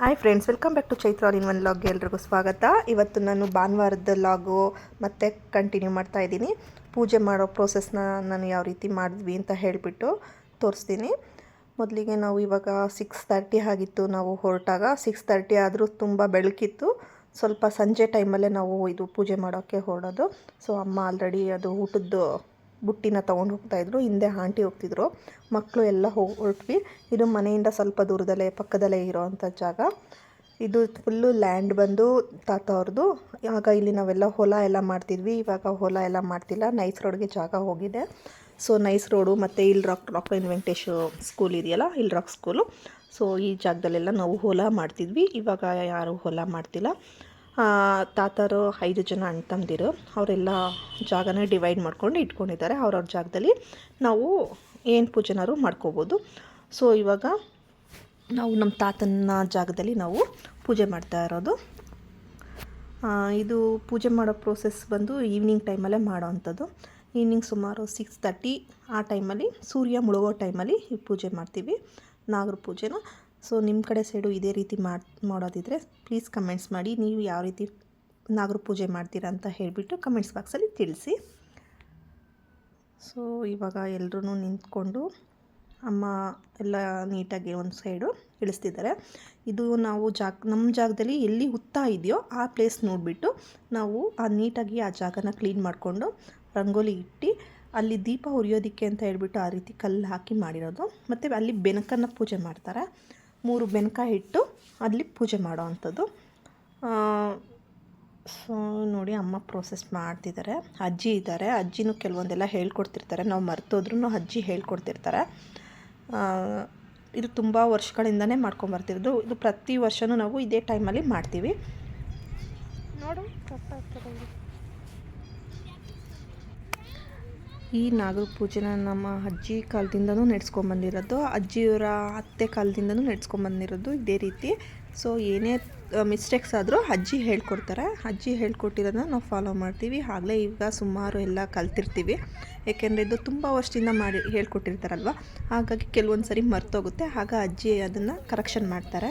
Hi friends welcome back to Chaitra in one ಲಾಗ್ಗೆ ಎಲ್ರಿಗೂ ಸ್ವಾಗತ. ಇವತ್ತು ನಾನು ಭಾನುವಾರದ ಲಾಗು ಮತ್ತೆ ಕಂಟಿನ್ಯೂ ಮಾಡ್ತಾ ಇದ್ದೀನಿ. ಪೂಜೆ ಮಾಡೋ ಪ್ರೋಸೆಸ್ನ ನಾನು ಯಾವ ರೀತಿ ಮಾಡಿದ್ವಿ ಅಂತ ಹೇಳಿಬಿಟ್ಟು ತೋರಿಸ್ತೀನಿ. ಮೊದಲಿಗೆ ನಾವು ಇವಾಗ ಸಿಕ್ಸ್ ತರ್ಟಿ ಆಗಿತ್ತು ನಾವು ಹೊರಟಾಗ. ಸಿಕ್ಸ್ ತರ್ಟಿ ಆದರೂ ತುಂಬ ಬೆಳಕಿತ್ತು. ಸ್ವಲ್ಪ ಸಂಜೆ ಟೈಮಲ್ಲೇ ನಾವು ಇದು ಪೂಜೆ ಮಾಡೋಕ್ಕೆ ಹೊರಡೋದು. ಸೊ ಅಮ್ಮ ಆಲ್ರೆಡಿ ಅದು ಊಟದ್ದು ಬುಟ್ಟಿನ ತೊಗೊಂಡು ಹೋಗ್ತಾಯಿದ್ರು ಹಿಂದೆ ಆಂಟಿ ಹೋಗ್ತಿದ್ರು. ಮಕ್ಕಳು ಎಲ್ಲ ಹೋಗಿ, ಹೊರಟ್ವಿ. ಇದು ಮನೆಯಿಂದ ಸ್ವಲ್ಪ ದೂರದಲ್ಲೇ, ಪಕ್ಕದಲ್ಲೇ ಇರೋವಂಥ ಜಾಗ. ಇದು ಫುಲ್ಲು ಲ್ಯಾಂಡ್ ಬಂದು ತಾತ ಅವ್ರದ್ದು ಆಗ ಇಲ್ಲಿ ನಾವೆಲ್ಲ ಹೊಲ ಎಲ್ಲ ಮಾಡ್ತಿದ್ವಿ. ಇವಾಗ ಹೊಲ ಎಲ್ಲ ಮಾಡ್ತಿಲ್ಲ. ನೈಸ್ ರೋಡ್ಗೆ ಜಾಗ ಹೋಗಿದೆ. ಸೊ ನೈಸ್ ರೋಡು ಮತ್ತು ಇಲ್ಲಿ rock rock in Venkatesh school ಇದೆಯಲ್ಲ ಇಲ್ಲಿ ರಾಕ್ ಸ್ಕೂಲು ಸೊ ಈ ಜಾಗದಲ್ಲೆಲ್ಲ ನಾವು ಹೊಲ ಮಾಡ್ತಿದ್ವಿ. ಇವಾಗ ಯಾರು ಹೊಲ ಮಾಡ್ತಿಲ್ಲ. ತಾತರು ಐದು ಜನ ಅಣ್ಣ ತಮ್ಮದಿರು ಅವರೆಲ್ಲ ಜಾಗನ ಡಿವೈಡ್ ಮಾಡ್ಕೊಂಡು ಇಟ್ಕೊಂಡಿದ್ದಾರೆ. ಅವ್ರವ್ರ ಜಾಗದಲ್ಲಿ ನಾವು ಏನು ಪೂಜೆನಾದ್ರು ಮಾಡ್ಕೋಬೋದು. ಸೊ ಇವಾಗ ನಾವು ನಮ್ಮ ತಾತನ ಜಾಗದಲ್ಲಿ ನಾವು ಪೂಜೆ ಮಾಡ್ತಾ ಇರೋದು. ಇದು ಪೂಜೆ ಮಾಡೋ ಪ್ರೋಸೆಸ್ ಬಂದು ಈವ್ನಿಂಗ್ ಟೈಮಲ್ಲೇ ಮಾಡೋ ಅಂಥದ್ದು. ಈವ್ನಿಂಗ್ ಸುಮಾರು ಸಿಕ್ಸ್ ತರ್ಟಿ ಆ ಟೈಮಲ್ಲಿ ಸೂರ್ಯ ಮುಳುಗೋ ಟೈಮಲ್ಲಿ ಈ ಪೂಜೆ ಮಾಡ್ತೀವಿ. ನಾಗರ ಪೂಜೆನ. ಸೊ ನಿಮ್ಮ ಕಡೆ ಸೈಡು ಇದೇ ರೀತಿ ಮಾಡಿ ಮಾಡೋದಿದ್ರೆ ಪ್ಲೀಸ್ ಕಮೆಂಟ್ಸ್ ಮಾಡಿ, ನೀವು ಯಾವ ರೀತಿ ನಾಗರ ಪೂಜೆ ಮಾಡ್ತೀರಾ ಅಂತ ಹೇಳಿಬಿಟ್ಟು ಕಮೆಂಟ್ಸ್ ಬಾಕ್ಸಲ್ಲಿ ತಿಳಿಸಿ. ಸೊ ಇವಾಗ ಎಲ್ಲರೂ ನಿಂತ್ಕೊಂಡು ಅಮ್ಮ ಎಲ್ಲ ನೀಟಾಗಿ ಒಂದು ಸೈಡು ಇಳಿಸ್ತಿದ್ದಾರೆ. ಇದು ನಾವು ಜಾಗ, ನಮ್ಮ ಜಾಗದಲ್ಲಿ ಎಲ್ಲಿ ಹುತ್ತ ಇದೆಯೋ ಆ ಪ್ಲೇಸ್ ನೋಡಿಬಿಟ್ಟು ನಾವು ಆ ನೀಟಾಗಿ ಆ ಜಾಗನ ಕ್ಲೀನ್ ಮಾಡಿಕೊಂಡು ರಂಗೋಲಿ ಇಟ್ಟು ಅಲ್ಲಿ ದೀಪ ಉರಿಯೋದಕ್ಕೆ ಅಂತ ಹೇಳ್ಬಿಟ್ಟು ಆ ರೀತಿ ಕಲ್ಲು ಹಾಕಿ ಮಾಡಿರೋದು. ಮತ್ತು ಅಲ್ಲಿ ಬೆನಕನ್ನು ಪೂಜೆ ಮಾಡ್ತಾರೆ. ಮೂರು ಬೆನ್ಕಾಯಿ ಇಟ್ಟು ಅಲ್ಲಿ ಪೂಜೆ ಮಾಡೋ ಅಂಥದ್ದು ಸೊ ನೋಡಿ ಅಮ್ಮ ಪ್ರೋಸೆಸ್ ಮಾಡ್ತಿದ್ದಾರೆ. ಅಜ್ಜಿ ಇದ್ದಾರೆ. ಅಜ್ಜಿನೂ ಕೆಲವೊಂದೆಲ್ಲ ಹೇಳ್ಕೊಡ್ತಿರ್ತಾರೆ. ನಾವು ಮರ್ತೋದ್ರೂ ಅಜ್ಜಿ ಹೇಳ್ಕೊಡ್ತಿರ್ತಾರೆ. ಇದು ತುಂಬ ವರ್ಷಗಳಿಂದನೇ ಮಾಡ್ಕೊಂಬರ್ತಿರೋದು ಇದು ಪ್ರತಿ ವರ್ಷವೂ ನಾವು ಇದೇ ಟೈಮಲ್ಲಿ ಮಾಡ್ತೀವಿ. ನೋಡು ಈ ನಾಗರ ಪೂಜೆನ ನಮ್ಮ ಅಜ್ಜಿ ಕಾಲದಿಂದನೂ ನಡೆಸ್ಕೊಂಬಂದಿರೋದು ಅಜ್ಜಿಯವರ ಅತ್ತೆ ಕಾಲದಿಂದನೂ ನಡೆಸ್ಕೊಂಬಂದಿರೋದು ಇದೇ ರೀತಿ. ಸೊ ಏನೇ ಮಿಸ್ಟೇಕ್ಸ್ ಆದರೂ ಅಜ್ಜಿ ಹೇಳ್ಕೊಡ್ತಾರೆ. ಅಜ್ಜಿ ಹೇಳ್ಕೊಟ್ಟಿರೋದನ್ನ ನಾವು ಫಾಲೋ ಮಾಡ್ತೀವಿ. ಆಗಲೇ ಈಗ ಸುಮಾರು ಎಲ್ಲ ಕಲ್ತಿರ್ತೀವಿ. ಏಕೆಂದರೆ ಇದು ತುಂಬ ವರ್ಷದಿಂದ ಮಾಡಿ, ಹೇಳ್ಕೊಟ್ಟಿರ್ತಾರಲ್ವ? ಹಾಗಾಗಿ ಕೆಲವೊಂದು ಸರಿ ಮರ್ತೋಗುತ್ತೆ. ಆಗ ಅಜ್ಜಿ ಅದನ್ನು ಕರೆಕ್ಷನ್ ಮಾಡ್ತಾರೆ.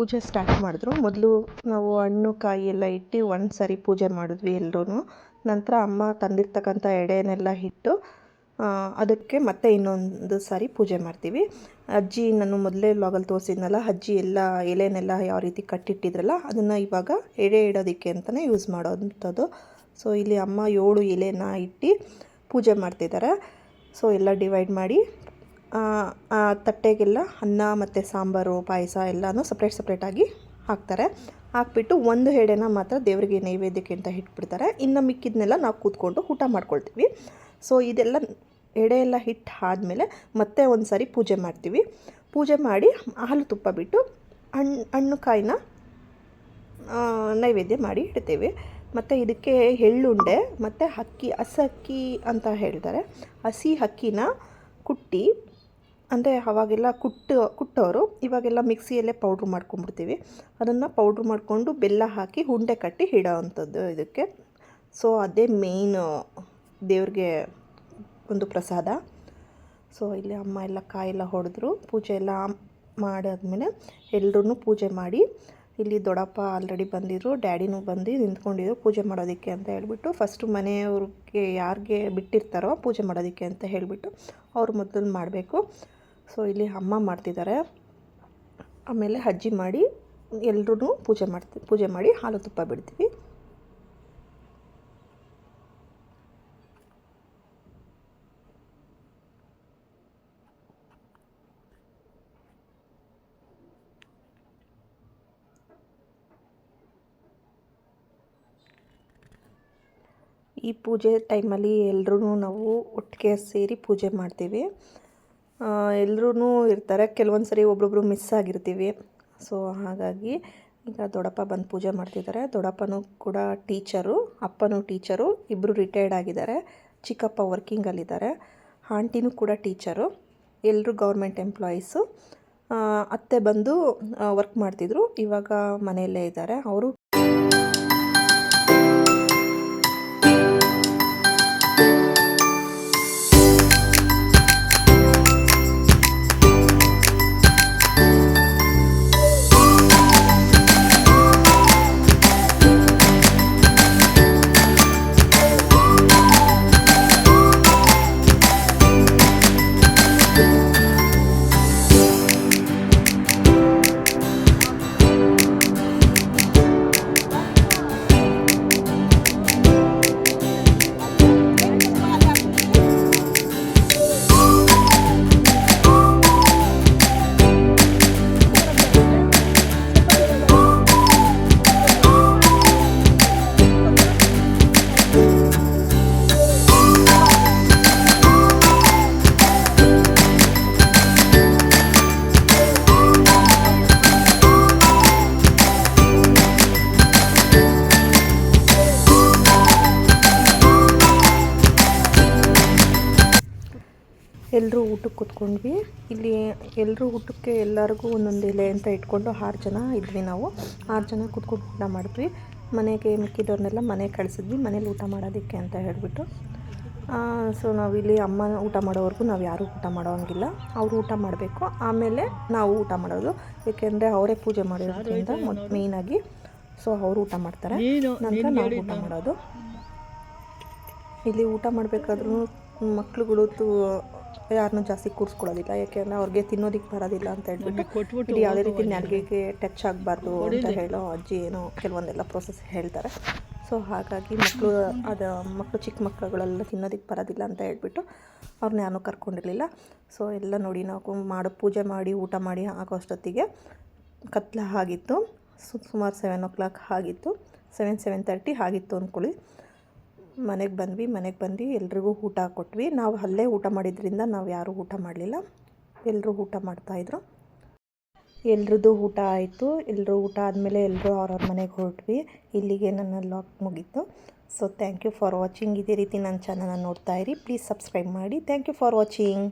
ಪೂಜೆ ಸ್ಟಾರ್ಟ್ ಮಾಡಿದ್ರು. ಮೊದಲು ನಾವು ಹಣ್ಣು, ಕಾಯಿ ಎಲ್ಲ ಇಟ್ಟು ಒಂದು ಸಾರಿ ಪೂಜೆ ಮಾಡಿದ್ವಿ ಎಲ್ಲರೂ ನಂತರ ಅಮ್ಮ ತಂದಿರ್ತಕ್ಕಂಥ ಎಡೆನೆಲ್ಲ ಇಟ್ಟು ಅದಕ್ಕೆ ಮತ್ತೆ ಇನ್ನೊಂದು ಸಾರಿ ಪೂಜೆ ಮಾಡ್ತೀವಿ. ಅಜ್ಜಿ ನಾನು ಮೊದಲೇ ಲಾಗಲ್ಲಿ ತೋರಿಸಿದ್ನಲ್ಲ, ಅಜ್ಜಿ ಎಲ್ಲ ಎಲೆನೆಲ್ಲ ಯಾವ ರೀತಿ ಕಟ್ಟಿಟ್ಟಿದ್ರಲ್ಲ, ಅದನ್ನು ಇವಾಗ ಎಡೆ ಇಡೋದಕ್ಕೆ ಅಂತಲೇ ಯೂಸ್ ಮಾಡೋವಂಥದ್ದು. ಸೊ ಇಲ್ಲಿ ಅಮ್ಮ ಏಳು ಎಲೆನ ಇಟ್ಟು ಪೂಜೆ ಮಾಡ್ತಿದ್ದಾರೆ ಸೊ ಎಲ್ಲ ಡಿವೈಡ್ ಮಾಡಿ ತಟ್ಟೆಗೆಲ್ಲ ಅನ್ನ ಮತ್ತು ಸಾಂಬಾರು, ಪಾಯಸ ಎಲ್ಲನೂ ಸಪ್ರೇಟ್ ಸಪ್ರೇಟಾಗಿ ಹಾಕ್ತಾರೆ. ಹಾಕ್ಬಿಟ್ಟು ಒಂದು ಎಡೆನ ಮಾತ್ರ ದೇವರಿಗೆ ನೈವೇದ್ಯಕ್ಕೆ ಅಂತ ಇಟ್ಬಿಡ್ತಾರೆ. ಇನ್ನು ಮಿಕ್ಕಿದ್ನೆಲ್ಲ ನಾವು ಕೂತ್ಕೊಂಡು ಊಟ ಮಾಡ್ಕೊಳ್ತೀವಿ. ಸೊ ಇದೆಲ್ಲ ಎಡೆ ಎಲ್ಲ ಹಿಟ್ಟು ಆದಮೇಲೆ ಮತ್ತೆ ಒಂದು ಸಾರಿ ಪೂಜೆ ಮಾಡ್ತೀವಿ. ಪೂಜೆ ಮಾಡಿ ಹಾಲು ತುಪ್ಪ ಬಿಟ್ಟು ಹಣ್ಣು ಹಣ್ಣು ಕಾಯಿನ ನೈವೇದ್ಯ ಮಾಡಿ ಇಡ್ತೀವಿ. ಮತ್ತು ಇದಕ್ಕೆ ಎಳ್ಳುಂಡೆ ಮತ್ತು ಅಕ್ಕಿ, ಹಸಕ್ಕಿ ಅಂತ ಹೇಳ್ತಾರೆ. ಹಸಿ ಅಕ್ಕಿನ ಕುಟ್ಟಿ ಅಂದರೆ ಅವಾಗೆಲ್ಲ ಕುಟ್ಟು, ಕುಟ್ಟೋರು, ಇವಾಗೆಲ್ಲ ಮಿಕ್ಸಿಯಲ್ಲೇ ಪೌಡ್ರ್ ಮಾಡ್ಕೊಂಬಿಡ್ತೀವಿ ಅದನ್ನು ಪೌಡ್ರ್ ಮಾಡಿಕೊಂಡು ಬೆಲ್ಲ ಹಾಕಿ ಉಂಡೆ ಕಟ್ಟಿ ಇಡೋ ಅಂಥದ್ದು ಇದಕ್ಕೆ. ಸೊ, ಅದೇ ಮೇಯ್ನ್ ದೇವ್ರಿಗೆ ಒಂದು ಪ್ರಸಾದ. ಸೊ, ಇಲ್ಲಿ ಅಮ್ಮ ಎಲ್ಲ ಕಾಯೆಲ್ಲ ಹೊಡೆದ್ರು. ಪೂಜೆ ಎಲ್ಲ ಮಾಡಾದ್ಮೇಲೆ ಎಲ್ಲರೂ ಪೂಜೆ ಮಾಡಿ ಇಲ್ಲಿ ದೊಡ್ಡಪ್ಪ ಆಲ್ರೆಡಿ ಬಂದಿದ್ರು ಡ್ಯಾಡಿನೂ ಬಂದು ನಿಂತ್ಕೊಂಡಿದ್ರು ಪೂಜೆ ಮಾಡೋದಕ್ಕೆ ಅಂತ ಹೇಳ್ಬಿಟ್ಟು. ಫಸ್ಟು ಮನೆಯವ್ರಿಗೆ ಯಾರಿಗೆ ಬಿಟ್ಟಿರ್ತಾರೋ ಪೂಜೆ ಮಾಡೋದಕ್ಕೆ ಅಂತ ಹೇಳಿಬಿಟ್ಟು ಅವ್ರು ಮೊದಲು ಮಾಡಬೇಕು. ಸೊ ಇಲ್ಲಿ ಅಮ್ಮ ಮಾಡ್ತಿದ್ದಾರೆ. ಆಮೇಲೆ ಅಜ್ಜಿ ಮಾಡಿ ಎಲ್ಲರೂ ಪೂಜೆ ಮಾಡ್ತೀವಿ ಪೂಜೆ ಮಾಡಿ ಹಾಲು ತುಪ್ಪ ಬಿಡ್ತೀವಿ. ಈ ಪೂಜೆ ಟೈಮಲ್ಲಿ ಎಲ್ಲರೂ ನಾವು ಒಟ್ಟಿಗೆ ಸೇರಿ ಪೂಜೆ ಮಾಡ್ತೀವಿ. ಎಲ್ಲರೂ ಇರ್ತಾರೆ. ಕೆಲವೊಂದು ಸರಿ ಒಬ್ರೊಬ್ರು ಮಿಸ್ ಆಗಿರ್ತೀವಿ. ಸೊ ಹಾಗಾಗಿ ಈಗ ದೊಡ್ಡಪ್ಪ ಬಂದು ಪೂಜೆ ಮಾಡ್ತಿದ್ದಾರೆ. ದೊಡ್ಡಪ್ಪನೂ ಕೂಡ ಟೀಚರು, ಅಪ್ಪನೂ ಟೀಚರು ಇಬ್ಬರು ರಿಟೈರ್ಡ್ ಆಗಿದ್ದಾರೆ. ಚಿಕ್ಕಪ್ಪ ವರ್ಕಿಂಗಲ್ಲಿದ್ದಾರೆ ಆಂಟಿನೂ ಕೂಡ ಟೀಚರು ಎಲ್ಲರೂ ಗೌರ್ಮೆಂಟ್ ಎಂಪ್ಲಾಯೀಸು ಅತ್ತೆ ಬಂದು ವರ್ಕ್ ಮಾಡ್ತಿದ್ರು. ಇವಾಗ ಮನೆಯಲ್ಲೇ ಇದ್ದಾರೆ. ಅವರು ಎಲ್ಲರೂ ಊಟಕ್ಕೆ ಕೂತ್ಕೊಂಡ್ವಿ. ಇಲ್ಲಿ ಎಲ್ಲರೂ ಊಟಕ್ಕೆ ಎಲ್ಲರಿಗೂ ಒಂದೊಂದು ಎಲೆ ಅಂತ ಇಟ್ಕೊಂಡು ಆರು ಜನ ಇದ್ವಿ ನಾವು. ಆರು ಜನ ಕೂತ್ಕೊಂಡು ಊಟ ಮಾಡಿದ್ವಿ. ಮನೆಗೆ ಮಿಕ್ಕಿದವ್ರನ್ನೆಲ್ಲ ಮನೆಗೆ ಕಳಿಸಿದ್ವಿ. ಮನೇಲಿ ಊಟ ಮಾಡೋದಕ್ಕೆ ಅಂತ ಹೇಳಿಬಿಟ್ಟು. ಸೊ ನಾವಿಲ್ಲಿ ಅಮ್ಮ ಊಟ ಮಾಡೋವರೆಗೂ ನಾವು ಯಾರೂ ಊಟ ಮಾಡೋಂಗಿಲ್ಲ. ಅವರು ಊಟ ಮಾಡಬೇಕು. ಆಮೇಲೆ ನಾವು ಊಟ ಮಾಡೋದು. ಏಕೆಂದರೆ ಅವರೇ ಪೂಜೆ ಮಾಡಿರೋದ್ರಿಂದ ಮೇಯ್ನಾಗಿ. ಸೊ ಅವರು ಊಟ ಮಾಡ್ತಾರೆ. ನಂತರ ನಾವು ಊಟ ಮಾಡೋದು. ಇಲ್ಲಿ ಊಟ ಮಾಡಬೇಕಾದ್ರೂ ಮಕ್ಳುಗಳು ತು ಯಾರನ್ನೂ ಜಾಸ್ತಿ ಕೂರಿಸ್ಕೊಳ್ಳೋದಿಲ್ಲ ಯಾಕೆಂದರೆ ಅವ್ರಿಗೆ ತಿನ್ನೋದಕ್ಕೆ ಬರೋದಿಲ್ಲ ಅಂತ ಹೇಳ್ಬಿಟ್ಟು ಇಲ್ಲಿ ಯಾವುದೇ ರೀತಿ ನಾಲ್ಗೆಗೆ ಟಚ್ ಆಗಬಾರ್ದು ಅಂತ ಹೇಳೋ ಅಜ್ಜಿ ಏನೋ ಕೆಲವೊಂದೆಲ್ಲ ಪ್ರೊಸೆಸ್ ಹೇಳ್ತಾರೆ. ಸೊ ಹಾಗಾಗಿ ಮಕ್ಕಳು ಅದು ಮಕ್ಕಳು ಚಿಕ್ಕ ಮಕ್ಕಳುಗಳೆಲ್ಲ ತಿನ್ನೋದಕ್ಕೆ ಬರೋದಿಲ್ಲ ಅಂತ ಹೇಳ್ಬಿಟ್ಟು ಅವ್ರನ್ನ ಯಾರೂ ಕರ್ಕೊಂಡಿರಲಿಲ್ಲ. ಸೊ ಎಲ್ಲ ನೋಡಿ ನಾವು ಮಾಡೋ ಪೂಜೆ ಮಾಡಿ ಊಟ ಮಾಡಿ ಆಗೋ ಅಷ್ಟೊತ್ತಿಗೆ ಕತ್ಲ ಆಗಿತ್ತು. ಸು- ಸುಮಾರು ಸೆವೆನ್ ಓ ಕ್ಲಾಕ್ ಆಗಿತ್ತು. ಸೆವೆನ್ ಸೆವೆನ್ ತರ್ಟಿ ಆಗಿತ್ತು ಅಂದ್ಕೊಳ್ಳಿ. ಮನೆಗೆ ಬಂದ್ವಿ, ಮನೆಗೆ ಬಂದು ಎಲ್ರಿಗೂ ಊಟ ಕೊಟ್ವಿ. ನಾವು ಅಲ್ಲೇ ಊಟ ಮಾಡಿದ್ರಿಂದ ನಾವು ಯಾರೂ ಊಟ ಮಾಡಲಿಲ್ಲ. ಎಲ್ಲರೂ ಊಟ ಮಾಡ್ತಾಯಿದ್ರು ಎಲ್ರದ್ದು ಊಟ ಆಯಿತು. ಎಲ್ಲರೂ ಊಟ ಆದಮೇಲೆ ಎಲ್ಲರೂ ಅವ್ರವ್ರ ಮನೆಗೆ ಹೊರಟ್ವಿ. ಇಲ್ಲಿಗೆ ನನ್ನ ಲಾಕ್ ಮುಗೀತು. So thank you for watching ಇದೇ ರೀತಿ ನನ್ನ ಚಾನಲನ್ನು ನೋಡ್ತಾ ಇರಿ. ಪ್ಲೀಸ್ ಸಬ್ಸ್ಕ್ರೈಬ್ ಮಾಡಿ. Thank you for watching